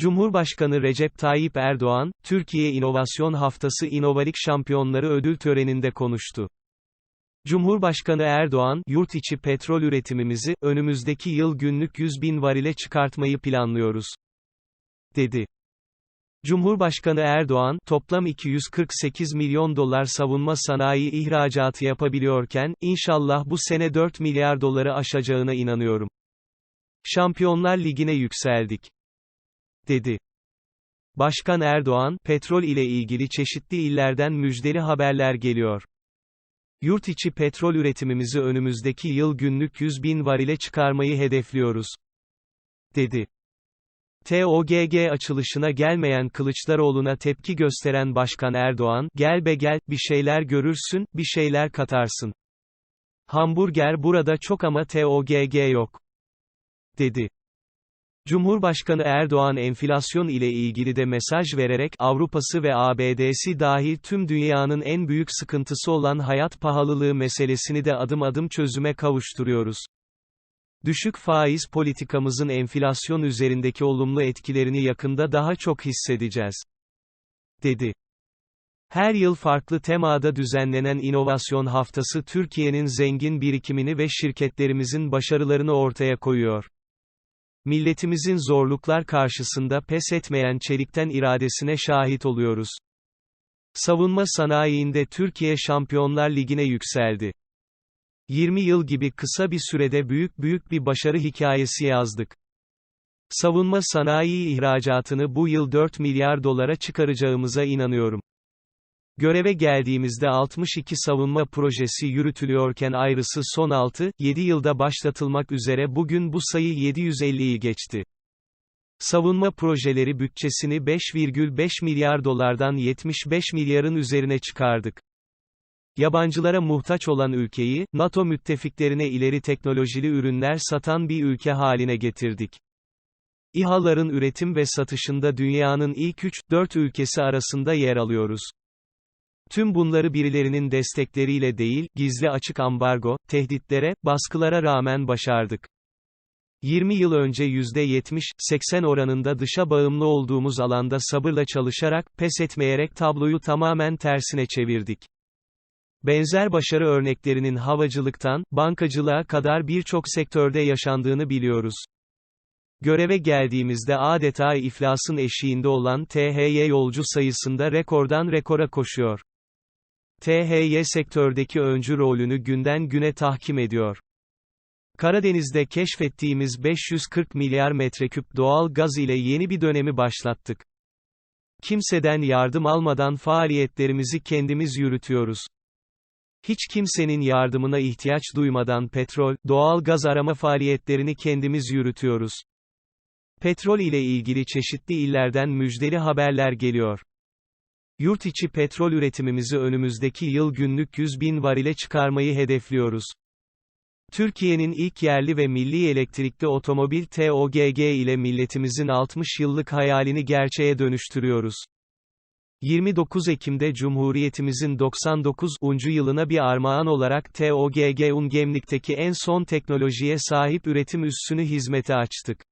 Cumhurbaşkanı Recep Tayyip Erdoğan, Türkiye İnovasyon Haftası İnovalik Şampiyonları ödül töreninde konuştu. Cumhurbaşkanı Erdoğan, yurt içi petrol üretimimizi, önümüzdeki yıl günlük 100 bin varile çıkartmayı planlıyoruz, dedi. Cumhurbaşkanı Erdoğan, toplam 248 milyon dolar savunma sanayi ihracatı yapabiliyorken, inşallah bu sene 4 milyar doları aşacağına inanıyorum. Şampiyonlar Ligi'ne yükseldik dedi. Başkan Erdoğan, petrol ile ilgili çeşitli illerden müjdeli haberler geliyor. Yurt içi petrol üretimimizi önümüzdeki yıl günlük 100 bin varile çıkarmayı hedefliyoruz. dedi. TOGG açılışına gelmeyen Kılıçdaroğlu'na tepki gösteren Başkan Erdoğan, gel be gel, bir şeyler görürsün, bir şeyler katarsın. Hamburger burada çok ama TOGG yok. dedi. Cumhurbaşkanı Erdoğan enflasyon ile ilgili de mesaj vererek, Avrupa'sı ve ABD'si dahil tüm dünyanın en büyük sıkıntısı olan hayat pahalılığı meselesini de adım adım çözüme kavuşturuyoruz. Düşük faiz politikamızın enflasyon üzerindeki olumlu etkilerini yakında daha çok hissedeceğiz. dedi. Her yıl farklı temada düzenlenen inovasyon haftası Türkiye'nin zengin birikimini ve şirketlerimizin başarılarını ortaya koyuyor. Milletimizin zorluklar karşısında pes etmeyen çelikten iradesine şahit oluyoruz. Savunma sanayiinde Türkiye Şampiyonlar Ligi'ne yükseldi. 20 yıl gibi kısa bir sürede büyük büyük bir başarı hikayesi yazdık. Savunma sanayi ihracatını bu yıl 4 milyar dolara çıkaracağımıza inanıyorum. Göreve geldiğimizde 62 savunma projesi yürütülüyorken ayrısı son 6, 7 yılda başlatılmak üzere bugün bu sayı 750'yi geçti. Savunma projeleri bütçesini 5,5 milyar dolardan 75 milyarın üzerine çıkardık. Yabancılara muhtaç olan ülkeyi, NATO müttefiklerine ileri teknolojili ürünler satan bir ülke haline getirdik. İHA'ların üretim ve satışında dünyanın ilk 3-4 ülkesi arasında yer alıyoruz. Tüm bunları birilerinin destekleriyle değil, gizli açık ambargo, tehditlere, baskılara rağmen başardık. 20 yıl önce %70-80 oranında dışa bağımlı olduğumuz alanda sabırla çalışarak, pes etmeyerek tabloyu tamamen tersine çevirdik. Benzer başarı örneklerinin havacılıktan, bankacılığa kadar birçok sektörde yaşandığını biliyoruz. Göreve geldiğimizde adeta iflasın eşiğinde olan THY yolcu sayısında rekordan rekora koşuyor. THY sektördeki öncü rolünü günden güne tahkim ediyor. Karadeniz'de keşfettiğimiz 540 milyar metreküp doğal gaz ile yeni bir dönemi başlattık. Kimseden yardım almadan faaliyetlerimizi kendimiz yürütüyoruz. Hiç kimsenin yardımına ihtiyaç duymadan petrol, doğal gaz arama faaliyetlerini kendimiz yürütüyoruz. Petrol ile ilgili çeşitli illerden müjdeli haberler geliyor. Yurt içi petrol üretimimizi önümüzdeki yıl günlük 100 bin varile çıkarmayı hedefliyoruz. Türkiye'nin ilk yerli ve milli elektrikli otomobil TOGG ile milletimizin 60 yıllık hayalini gerçeğe dönüştürüyoruz. 29 Ekim'de Cumhuriyetimizin 99. yılına bir armağan olarak TOGG Ungemlik'teki en son teknolojiye sahip üretim üssünü hizmete açtık.